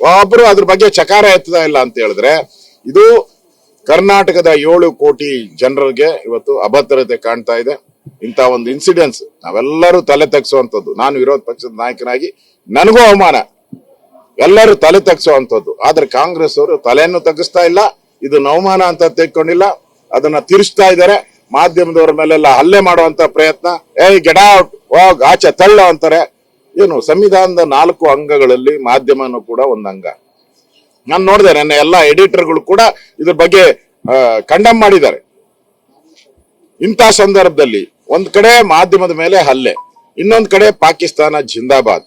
ಒಬ್ರು ಅದ್ರ ಬಗ್ಗೆ ಚಕಾರ ಎತ್ತದ ಇಲ್ಲ ಅಂತ ಹೇಳಿದ್ರೆ, ಇದು ಕರ್ನಾಟಕದ ಏಳು ಕೋಟಿ ಜನರಿಗೆ ಇವತ್ತು ಅಭದ್ರತೆ ಕಾಣ್ತಾ ಇದೆ. ಇಂತ ಒಂದು ಇನ್ಸಿಡೆನ್ಸ್ ನಾವೆಲ್ಲರೂ ತಲೆ ತಗ್ಸುವಂತದ್ದು ನಾನು ವಿರೋಧ ಪಕ್ಷದ ನಾಯಕನಾಗಿ ನನಗೂ ಅವಮಾನ. ಎಲ್ಲರೂ ತಲೆ ತಗ್ಸುವಂತದ್ದು ಆದ್ರೆ ಕಾಂಗ್ರೆಸ್ ಅವರು ತಲೆಯನ್ನು ತಗ್ಗಿಸ್ತಾ ಇಲ್ಲ ಇದು ಅವಮಾನ ಅಂತ ತೆಗೆಕೊಂಡಿಲ್ಲ ಅದನ್ನ ತಿರ್ಸ್ತಾ ಇದ್ದಾರೆ. ಮಾಧ್ಯಮದವರ ಮೇಲೆಲ್ಲ ಹಲ್ಲೆ ಮಾಡುವಂತ ಪ್ರಯತ್ನ. ಏಯ್ ಗೆಟ್ ಔಟ್ ಹೋಗ್, ಆಚೆ ತಳ್ಳ ಅಂತಾರೆ. ಏನು ಸಂವಿಧಾನದ ನಾಲ್ಕು ಅಂಗಗಳಲ್ಲಿ ಮಾಧ್ಯಮನೂ ಕೂಡ ಒಂದು ಅಂಗ. ನಾನು ನೋಡಿದೆ ನನ್ನ ಎಲ್ಲ ಎಡಿಟರ್ಗಳು ಕೂಡ ಇದ್ರ ಬಗ್ಗೆ ಕಂಡಮ್ ಮಾಡಿದ್ದಾರೆ. ಇಂಥ ಸಂದರ್ಭದಲ್ಲಿ ಒಂದ್ ಕಡೆ ಮಾಧ್ಯಮದ ಮೇಲೆ ಹಲ್ಲೆ, ಇನ್ನೊಂದ್ ಕಡೆ ಪಾಕಿಸ್ತಾನ ಜಿಂದಾಬಾದ್.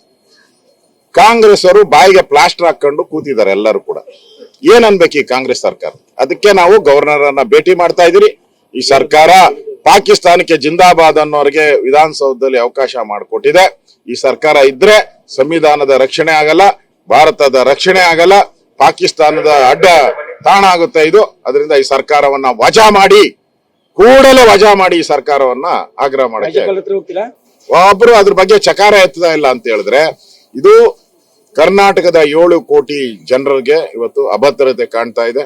ಕಾಂಗ್ರೆಸ್ ಅವರು ಬಾಯಿಗೆ ಪ್ಲಾಸ್ಟರ್ ಹಾಕೊಂಡು ಕೂತಿದ್ದಾರೆ ಎಲ್ಲರೂ ಕೂಡ. ಏನ್ ಅನ್ಬೇಕು ಈ ಕಾಂಗ್ರೆಸ್ ಸರ್ಕಾರ? ಅದಕ್ಕೆ ನಾವು ಗವರ್ನರ್ ಅನ್ನ ಭೇಟಿ ಮಾಡ್ತಾ ಇದೀರಿ ಈ ಸರ್ಕಾರ ಪಾಕಿಸ್ತಾನಕ್ಕೆ ಜಿಂದಾಬಾದ್ ಅನ್ನೋರಿಗೆ ವಿಧಾನಸೌಧದಲ್ಲಿ ಅವಕಾಶ ಮಾಡಿಕೊಟ್ಟಿದೆ. ಈ ಸರ್ಕಾರ ಇದ್ರೆ ಸಂವಿಧಾನದ ರಕ್ಷಣೆ ಆಗಲ್ಲ ಭಾರತದ ರಕ್ಷಣೆ ಆಗಲ್ಲ ಪಾಕಿಸ್ತಾನದ ಅಡ್ಡ ತಾಣ ಆಗುತ್ತೆ ಇದು. ಅದರಿಂದ ಈ ಸರ್ಕಾರವನ್ನ ವಜಾ ಮಾಡಿ ಕೂಡಲೇ ವಜಾ ಮಾಡಿ ಈ ಸರ್ಕಾರವನ್ನ ಆಗ್ರಹ ಮಾಡಕ್ಕೆ ಒಬ್ರು ಅದ್ರ ಬಗ್ಗೆ ಚಕಾರ ಎತ್ತದ ಇಲ್ಲ ಅಂತ ಹೇಳಿದ್ರೆ ಇದು ಕರ್ನಾಟಕದ ಏಳು ಕೋಟಿ ಜನರಿಗೆ ಇವತ್ತು ಅಭದ್ರತೆ ಕಾಣ್ತಾ ಇದೆ.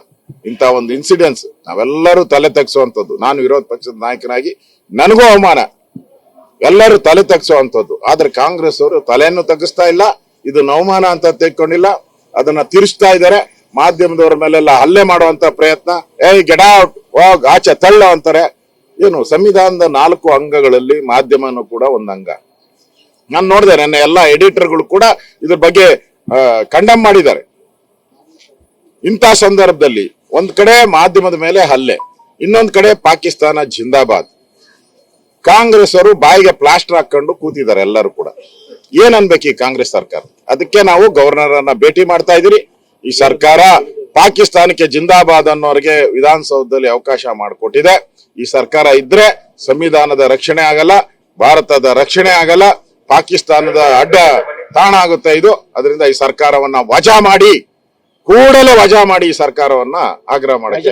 ಇಂತ ಒಂದು ಇನ್ಸಿಡೆನ್ಸ್ ನಾವೆಲ್ಲರೂ ತಲೆ ತಗ್ಸುವಂಥದ್ದು. ನಾನು ವಿರೋಧ ಪಕ್ಷದ ನಾಯಕನಾಗಿ ನನಗೂ ಅವಮಾನ. ಎಲ್ಲರೂ ತಲೆ ತಗ್ಸುವಂಥದ್ದು. ಆದ್ರೆ ಕಾಂಗ್ರೆಸ್ ಅವರು ತಲೆಯನ್ನು ತಗ್ಗಿಸ್ತಾ ಇಲ್ಲ ಇದು ಅವಮಾನ ಅಂತ ತೆಗೆಕೊಂಡಿಲ್ಲ ಅದನ್ನ ತಿರ್ಸ್ತಾ ಇದ್ದಾರೆ. ಮಾಧ್ಯಮದವರ ಮೇಲೆಲ್ಲ ಹಲ್ಲೆ ಮಾಡುವಂತ ಪ್ರಯತ್ನ. ಏಯ್ ಗೆಟ್ ಔಟ್ ಹೋಗ್, ಆಚೆ ತಳ್ಳ ಅಂತಾರೆ. ಏನು, ಸಂವಿಧಾನದ ನಾಲ್ಕು ಅಂಗಗಳಲ್ಲಿ ಮಾಧ್ಯಮನೂ ಕೂಡ ಒಂದು ಅಂಗ. ನಾನು ನೋಡಿದೆ, ನನ್ನ ಎಲ್ಲ ಎಡಿಟರ್ಗಳು ಕೂಡ ಇದ್ರ ಬಗ್ಗೆ ಕಂಡಮ್ ಮಾಡಿದ್ದಾರೆ. ಇಂಥ ಸಂದರ್ಭದಲ್ಲಿ ಒಂದ್ ಕಡೆ ಮಾಧ್ಯಮದ ಮೇಲೆ ಹಲ್ಲೆ, ಇನ್ನೊಂದ್ ಕಡೆ ಪಾಕಿಸ್ತಾನ ಜಿಂದಾಬಾದ್. ಕಾಂಗ್ರೆಸ್ ಅವರು ಬಾಯಿಗೆ ಪ್ಲಾಸ್ಟರ್ ಹಾಕೊಂಡು ಕೂತಿದ್ದಾರೆ ಎಲ್ಲರೂ ಕೂಡ. ಏನ್ ಅನ್ಬೇಕು ಈ ಕಾಂಗ್ರೆಸ್ ಸರ್ಕಾರ? ಅದಕ್ಕೆ ನಾವು ಗವರ್ನರ್ ಅನ್ನ ಭೇಟಿ ಮಾಡ್ತಾ ಇದೀರಿ ಈ ಸರ್ಕಾರ ಪಾಕಿಸ್ತಾನಕ್ಕೆ ಜಿಂದಾಬಾದ್ ಅನ್ನೋರಿಗೆ ವಿಧಾನಸೌಧದಲ್ಲಿ ಅವಕಾಶ ಮಾಡಿಕೊಟ್ಟಿದೆ. ಈ ಸರ್ಕಾರ ಇದ್ರೆ ಸಂವಿಧಾನದ ರಕ್ಷಣೆ ಆಗಲ್ಲ, ಭಾರತದ ರಕ್ಷಣೆ ಆಗಲ್ಲ, ಪಾಕಿಸ್ತಾನದ ಅಡ್ಡ ತಾಣ ಆಗುತ್ತೆ ಇದು. ಅದರಿಂದ ಈ ಸರ್ಕಾರವನ್ನ ವಜಾ ಮಾಡಿ. ಕೂಡಲೇ ವಜಾ ಮಾಡಿ ಸರ್ಕಾರವನ್ನ ಆಗ್ರಹ ಮಾಡಕ್ಕೆ